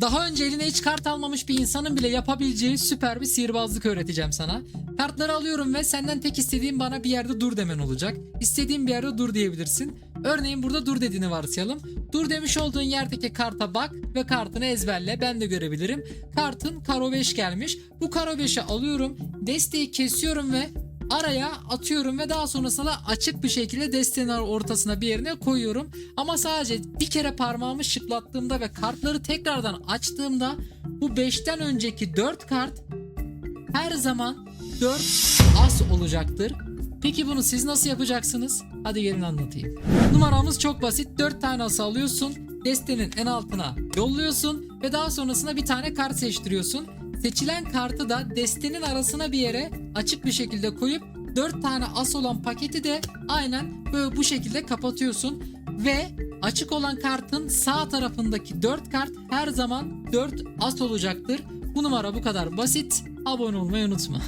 Daha önce eline hiç kart almamış bir insanın bile yapabileceği süper bir sihirbazlık öğreteceğim sana. Kartları alıyorum ve senden tek istediğim bana bir yerde dur demen olacak. İstediğin bir yerde dur diyebilirsin. Örneğin burada dur dediğini varsayalım. Dur demiş olduğun yerdeki karta bak ve kartını ezberle. Ben de görebilirim. Kartın karo 5 gelmiş. Bu karo 5'i alıyorum. Desteği kesiyorum ve araya atıyorum ve daha sonrasında açık bir şekilde desteğin ortasına bir yerine koyuyorum. Ama sadece bir kere parmağımı şıklattığımda ve kartları tekrardan açtığımda bu 5'ten önceki 4 kart her zaman 4 as olacaktır. Peki bunu siz nasıl yapacaksınız? Hadi gelin anlatayım. Numaramız çok basit. 4 tane ası alıyorsun. Destenin en altına yolluyorsun ve daha sonrasında bir tane kart seçtiriyorsun. Seçilen kartı da destenin arasına bir yere açık bir şekilde koyup 4 tane as olan paketi de aynen böyle bu şekilde kapatıyorsun ve açık olan kartın sağ tarafındaki 4 kart her zaman 4 as olacaktır. Bu numara bu kadar basit. Abone olmayı unutma.